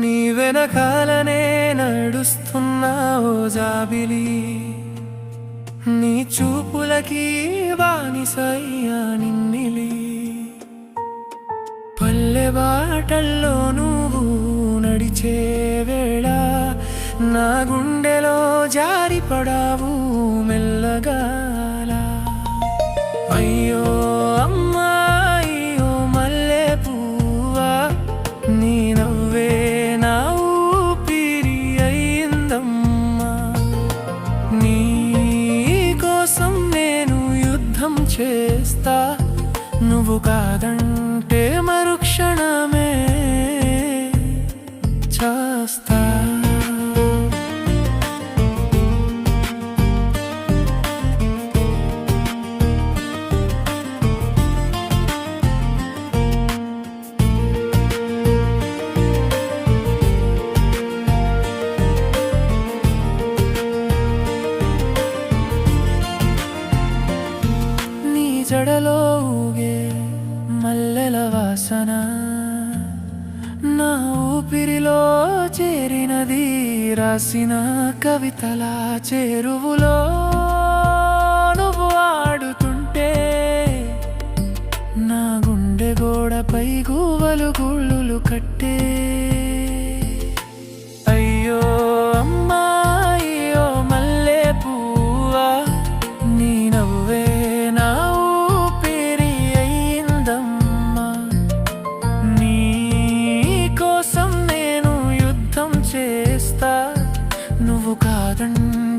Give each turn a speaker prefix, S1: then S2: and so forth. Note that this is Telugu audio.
S1: నీ వెనకాలనే నడుస్తున్నా ఓ జాబిలి. నీ చూపులకి బానిసయ్యా నిన్నిలి. పల్లె బాటల్లో నువ్వు నడిచే వేళ నా గుండెలో జారిపడావు మెల్లగాల. అయ్యో చేస్తా. నువ్వు కాదంటే మరుక్షణమే జడలో ఊగే మల్లెల వాసన. నా ఊపిరిలో చేరినది రాసిన కవితల చేరువులో. నువ్వు ఆడుతుంటే నా గుండె గోడపై గూవలు గుళ్ళులు కట్టే నువ్వు కాదండి